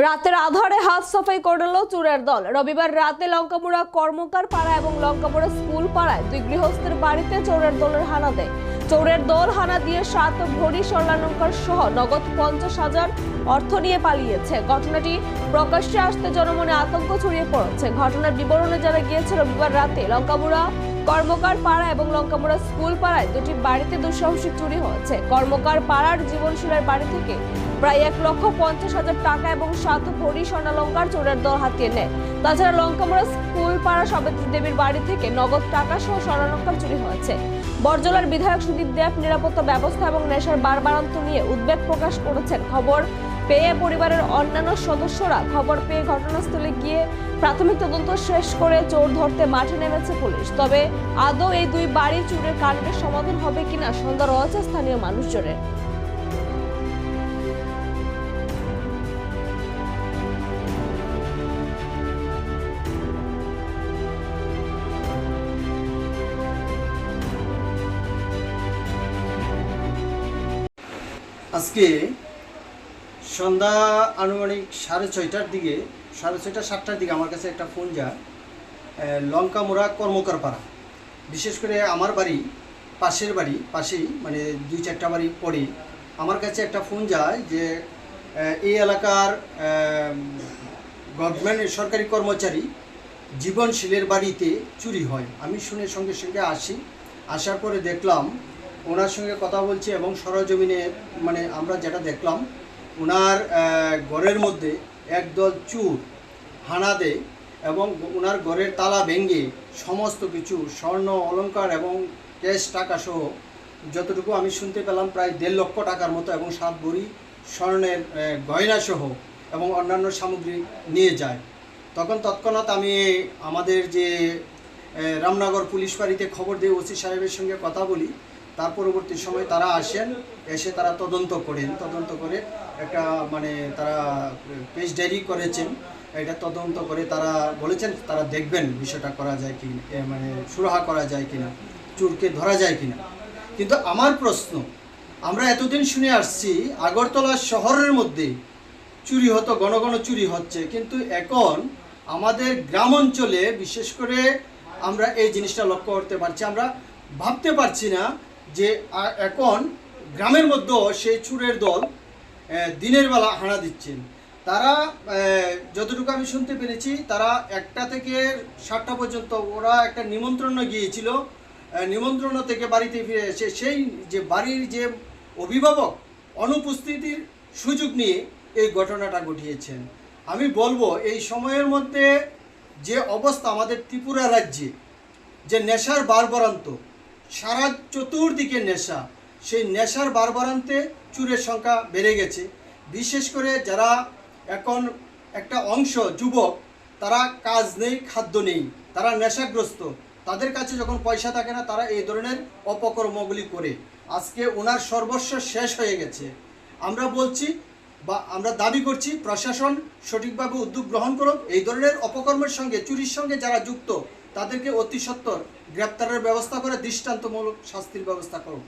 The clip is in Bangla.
রাতের আধারে হাত সাফাই করল চুরের দল। রবিবার রাতে লঙ্কামুড়া কর্মকার পাড়া এবং লঙ্কামুড়া স্কুল পাড়ায় দুই গৃহস্থের বাড়িতে চোরের দলের হানা দেয়। চোরের দল হানা দিয়ে সাত ভরি স্বর্ণালঙ্কার সহ নগদ পঞ্চাশ হাজার অর্থ নিয়ে পালিয়েছে। ঘটনাটি প্রকাশ্যে আসতে জনমনে আতঙ্ক ছড়িয়ে পড়েছে। ঘটনার বিবরণে জানা গিয়েছে, রবিবার রাতে লঙ্কামুড়া কর্মকার পাড়া এবং লঙ্কামুড়া স্কুল পাড়ায় দুটি বাড়িতে দুঃসাহসিক চুরি হয়েছে। কর্মকার পাড়ার জীবনশীলের বাড়ি থেকে প্রায় এক লক্ষ পঞ্চাশ হাজার টাকা এবং সাত ভরি স্বর্ণালঙ্কার চোরের দল হাতিয়ে নেয়। তাছাড়া লঙ্কামোড়া স্কুল পাড়া সাবিত্রী দেবীর বাড়ি থেকে নগদ টাকা সহ স্বর্ণালঙ্কার চুরি হয়েছে। বরজলার বিধায়ক সুদীপ দেব নিরাপত্তা ব্যবস্থা এবং নেশার বারবারান্ত নিয়ে উদ্বেগ প্রকাশ করেছেন। খবর পেয়ে পরিবারের অন্যান্য সদস্যরা খবর পেয়ে ঘটনাস্থলে গিয়ে প্রাথমিক তদন্ত শেষ করে চোর ধরতে মাঠে নেমেছে পুলিশ। তবে আদৌ এই দুই বাড়ি চুরের কাণ্ডের সমাধান হবে কিনা সন্দেহ রয়েছে স্থানীয় মানুষজনের। আজকে সন্ধ্যা আনুমানিক সাড়ে ছয়টার দিকে, সাড়ে ছয়টা, সাতটার দিকে আমার কাছে একটা ফোন যায় কর্মকার পাড়া বিশেষ করে আমার বাড়ি, পাশের বাড়ি, পাশেই মানে দুই চারটা বাড়ি পরে আমার কাছে একটা ফোন যায় যে এই এলাকার গভর্নমেন্ট সরকারি কর্মচারী জীবনশীলের বাড়িতে চুরি হয়। আমি শুনে সঙ্গে সঙ্গে আসি, আসার পরে দেখলাম ওনার সঙ্গে কথা বলছি এবং সরজমিনে মানে আমরা যেটা দেখলাম ওনার ঘরের মধ্যে একদল চুর হানা দেয় এবং ওনার ঘরের তালা ভেঙে সমস্ত কিছু স্বর্ণ অলংকার এবং ক্যাশ টাকা সহ যতটুকু আমি শুনতে পেলাম প্রায় দেড় লক্ষ টাকার মতো এবং সাত ভরি স্বর্ণের আহ, গয়না সহ এবং অন্যান্য সামগ্রী নিয়ে যায়। তখন তৎক্ষণাৎ আমি আমাদের যে রামনগর পুলিশ বাড়িতে খবর দিয়ে ওসি সাহেবের সঙ্গে কথা বলি। তার পরবর্তী সময় তারা আসেন, এসে তারা তদন্ত করেন। তদন্ত করে একটা মানে তারা পেজ ডায়েরি করেছেন। এটা তদন্ত করে তারা বলেছেন, তারা দেখবেন বিষয়টা করা যায় কি মানে সুরাহা করা যায় কিনা, চুরকে ধরা যায় কিনা। কিন্তু আমার প্রশ্ন, আমরা এতদিন শুনে আসছি, আগরতলা শহরের মধ্যে চুরি হতো ঘন ঘন চুরি হচ্ছে, কিন্তু এখন আমাদের গ্রাম অঞ্চলে বিশেষ করে আমরা এই জিনিসটা লক্ষ্য করতে পারছি, আমরা ভাবতে পারছি না যে এখন গ্রামের মধ্যেও সেই চুরের দল দিনের বেলা হানা দিচ্ছেন। তারা যতটুকু আমি শুনতে পেরেছি, তারা একটা থেকে সাতটা পর্যন্ত ওরা একটা নিমন্ত্রণ গিয়েছিল। নিমন্ত্রণ থেকে বাড়িতে ফিরে এসে সেই যে বাড়ির যে অভিভাবক অনুপস্থিতির সুযোগ নিয়ে এই ঘটনাটা ঘটিয়েছেন। আমি বলব, এই সময়ের মধ্যে যে অবস্থা আমাদের ত্রিপুরা রাজ্যে, যে নেশার বারবারান্ত সারা চতুর্দিকে নেশা। সেই নেশার বারবারান্তে চুরের সংখ্যা বেড়ে গেছে। বিশেষ করে যারা এখন একটা অংশ যুবক, তারা কাজ নেই, খাদ্য নেই, তারা নেশাগ্রস্ত। তাদের কাছে যখন পয়সা থাকে না, তারা এই ধরনের অপকর্মগুলি করে। আজকে ওনার সর্বস্ব শেষ হয়ে গেছে। আমরা বলছি বা আমরা দাবি করছি, প্রশাসন সঠিকভাবে উদ্যোগ গ্রহণ করুক। এই ধরনের অপকর্মের সঙ্গে, চুরির সঙ্গে যারা যুক্ত তাদেরকে অতি সত্বর গ্রেপ্তারের ব্যবস্থা করে দৃষ্টান্তমূলক শাস্তির ব্যবস্থা করুক